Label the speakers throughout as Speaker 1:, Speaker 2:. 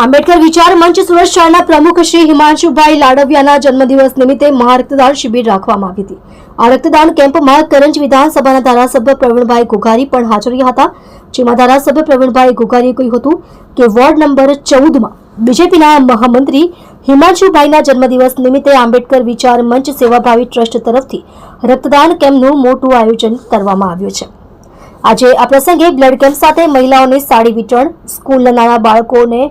Speaker 1: આંબેડકર વિચાર મંચ સુરત શહેરના પ્રમુખ શ્રી હિમાંશુભાઈ લાડવિયાના જન્મદિવસ નિમિત્તે મહારક્તદાન શિબિર રાખવામાં આવી હતી. આ રક્તદાન કેમ્પમાં કરંજ વિધાનસભાના ધારાસભ્ય પ્રવીણભાઈ ઘુઘારી પણ હાજર હતા. જેમાં ધારાસભ્ય પ્રવીણભાઈ ઘુઘારીએ કહ્યું હતું કે વોર્ડ નંબર ચૌદમાં બીજેપીના મહામંત્રી હિમાંશુભાઈના જન્મદિવસ નિમિત્તે આંબેડકર વિચાર મંચ સેવાભાવી ટ્રસ્ટ તરફથી રક્તદાન કેમ્પનું મોટું આયોજન કરવામાં આવ્યું છે. આજે આ પ્રસંગે બ્લડ કેમ્પ સાથે મહિલાઓને સાડી વિતરણ, સ્કૂલના નાના બાળકોને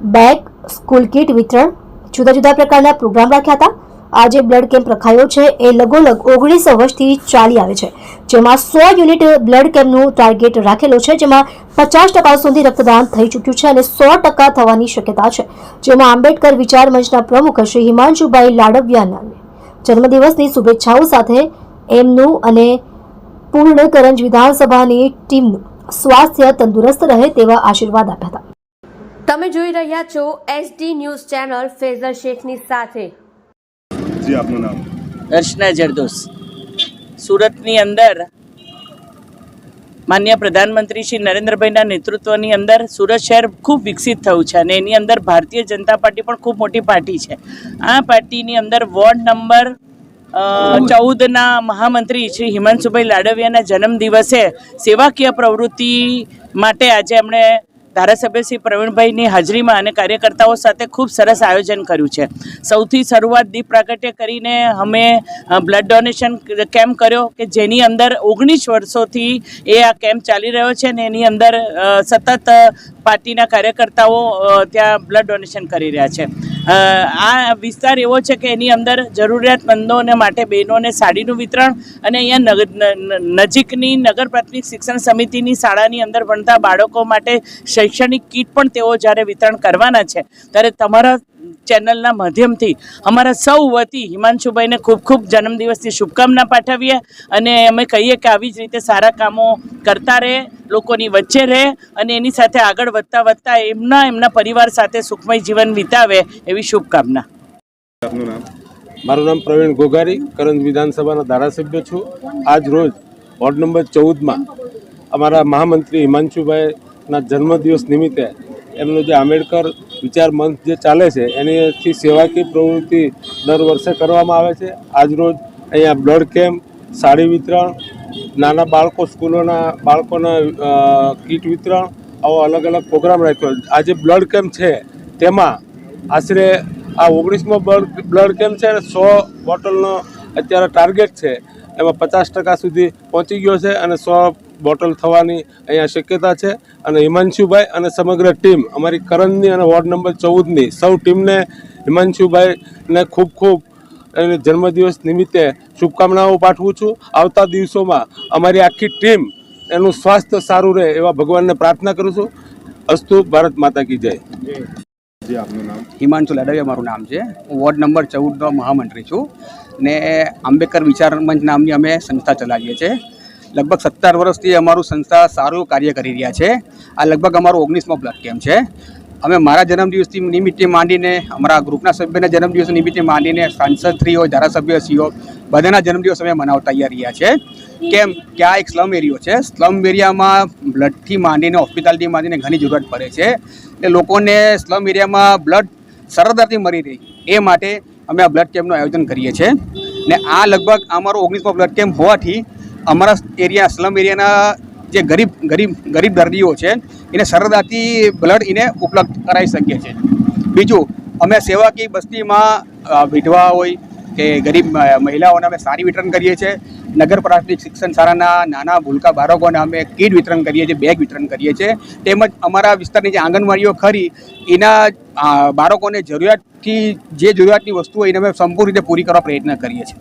Speaker 1: બેગ, સ્કૂલ કીટ વિતરણ, જુદા જુદા પ્રકારના પ્રોગ્રામ રાખ્યા હતા. આજે બ્લડ કેમ્પ રખાયો છે, એ લગોલગ ઓગણીસ વર્ષથી ચાલી આવે છે. જેમાં સો યુનિટ બ્લડ કેમ્પનું ટાર્ગેટ રાખેલો છે, જેમાં પચાસ ટકા સુધી રક્તદાન થઈ ચૂક્યું છે અને સો ટકા થવાની શક્યતા છે. જેમાં આંબેડકર વિચાર મંચના પ્રમુખ શ્રી હિમાંશુભાઈ લાડવિયાના જન્મદિવસની શુભેચ્છાઓ સાથે એમનું અને પૂર્ણ કરંજ વિધાનસભાની ટીમનું સ્વાસ્થ્ય તંદુરસ્ત રહે તેવા આશીર્વાદ આપ્યા હતા.
Speaker 2: તમે જોઈ રહ્યા છો એસડી ન્યૂઝ ચેનલ ફેઝર શેખની સાથે.
Speaker 3: જી આપનું નામ?
Speaker 4: દર્શના જરદોસ સુરતની અંદર માન્ય પ્રધાનમંત્રી શ્રી નરેન્દ્રભાઈના નેતૃત્વની અંદર સુરત શહેર ખૂબ વિકસિત થયું છે અને એની અંદર ભારતીય જનતા પાર્ટી પણ ખૂબ મોટી પાર્ટી છે. આ પાર્ટીની અંદર વોર્ડ નંબર ચૌદના મહામંત્રી શ્રી હિમાંશુભાઈ લાડવિયાના જન્મ દિવસે સેવાકીય પ્રવૃત્તિ માટે આજે એમણે ધારાસભ્ય શ્રી પ્રવીણભાઈની હાજરીમાં અને કાર્યકર્તાઓ સાથે ખૂબ સરસ આયોજન કર્યું છે. સૌથી શરૂઆત દીપ પ્રાગટ્ય કરીને અમે બ્લડ ડોનેશન કેમ્પ કર્યો કે જેની અંદર ઓગણીસ વર્ષોથી એ આ કેમ્પ ચાલી રહ્યો છે ને એની અંદર સતત પાર્ટીના કાર્યકર્તાઓ ત્યાં બ્લડ ડોનેશન કરી રહ્યા છે. આ વિસ્તાર એવો છે કે એની અંદર જરૂરિયાતમંદોને માટે બહેનોને સાડીનું વિતરણ અને અહીંયા નજીકની નગર પ્રાથમિક શિક્ષણ સમિતિની શાળાની અંદર ભણતા બાળકો માટે શૈક્ષણિક કીટ પણ તેઓ જ્યારે વિતરણ કરવાના છે, ત્યારે તમારા ચેનલના માધ્યમથી અમારા સૌ વતી હિમાંશુભાઈને ખૂબ ખૂબ જન્મદિવસની શુભકામના પાઠવીએ અને અમે કહીએ કે આવી જ રીતે સારા કામો કરતા રહે, લોકોની વચ્ચે રહે અને એની સાથે આગળ વધતા વધતા એમના એમના પરિવાર સાથે સુખમય જીવન વિતાવે એવી શુભકામના.
Speaker 5: મારું નામ પ્રવીણ ગોગારી, કરંજ વિધાનસભાના ધારાસભ્ય છું. આજ રોજ વોર્ડ નંબર ચૌદમાં અમારા મહામંત્રી હિમાંશુભાઈના જન્મદિવસ નિમિત્તે એમનું જે આંબેડકર વિચાર મંચ જે ચાલે છે, એનીથી સેવાકીય પ્રવૃત્તિ દર વર્ષે કરવામાં આવે છે. આજ રોજ અહીંયા બ્લડ કેમ્પ, સાડી વિતરણ, નાના બાળકો સ્કૂલોના બાળકોના કીટ વિતરણ, આવો અલગ અલગ પ્રોગ્રામ રાખ્યો. આજે બ્લડ કેમ્પ છે, તેમાં આશરે આ ઓગણીસમો બ્લડ બ્લડ કેમ્પ છે અને સો બોટલનો અત્યારે ટાર્ગેટ છે. એમાં પચાસ ટકા સુધી પહોંચી ગયો છે અને સો બોટલ થવાની અહીંયા શક્યતા છે. અને હિમાંશુભાઈ અને સમગ્ર ટીમ અમારી કરણની અને વોર્ડ નંબર ચૌદની સૌ ટીમને હિમાંશુભાઈને ખૂબ ખૂબ એને જન્મદિવસ નિમિત્તે શુભકામનાઓ પાઠવું છું. આવતા દિવસોમાં અમારી આખી ટીમ એનું સ્વાસ્થ્ય સારું રહે એવા ભગવાનને પ્રાર્થના કરું છું. અસ્તુ ભારત માતા કી જય.
Speaker 3: જી આપનું નામ?
Speaker 6: હિમાંશુ લાડવિયા મારું નામ છે. હું વોર્ડ નંબર ચૌદનો મહામંત્રી છું. ને આંબેડકર વિચાર મંચ નામની અમે સંસ્થા ચલાવીએ છીએ. લગભગ સત્તર વર્ષથી અમારું સંસ્થા સારું કાર્ય કરી રહ્યા છે. આ લગભગ અમારો ઓગણીસમો બ્લડ કેમ્પ છે. અમે મારા જન્મદિવસથી નિમિત્તે માંડીને, અમારા ગ્રુપના સભ્યના જન્મદિવસ નિમિત્તે માંડીને સાંસદશ્રીઓ ધારાસભ્યશ્રીઓ બધાના જન્મદિવસ અમે મનાવતા રહ્યા છે. કેમ? કે આ એક સ્લમ એરિયો છે. સ્લમ એરિયામાં બ્લડથી માંડીને હોસ્પિટલથી માંડીને ઘણી જરૂરત પડે છે. એટલે લોકોને સ્લમ એરિયામાં બ્લડ સરળતાથી મળી રહે. એ માટે અમે આ બ્લડ કેમ્પનું આયોજન કરીએ છીએ. ને આ લગભગ અમારો ઓગણીસમો બ્લડ કેમ્પ હોવાથી અમારા એરિયા સ્લમ એરિયાના જે ગરીબ ગરીબ ગરીબ દર્દીઓ છે, એને સરળતાથી બ્લડ એને ઉપલબ્ધ કરાવી શકીએ છીએ. બીજું, અમે સેવાકીય બસ્તીમાં વિધવા હોય કે ગરીબ મહિલાઓને અમે સારી વિતરણ કરીએ છીએ. નગર પ્રાથમિક શિક્ષણ શાળાના નાના ભૂલકા બાળકોને અમે કીટ વિતરણ કરીએ છીએ, બેગ વિતરણ કરીએ છીએ. તેમજ અમારા વિસ્તારની જે આંગણવાડીઓ ખરી, એના બાળકોને જરૂરિયાતથી, જે જરૂરિયાતની વસ્તુ હોય એને અમે સંપૂર્ણ રીતે પૂરી કરવા પ્રયત્ન કરીએ છીએ.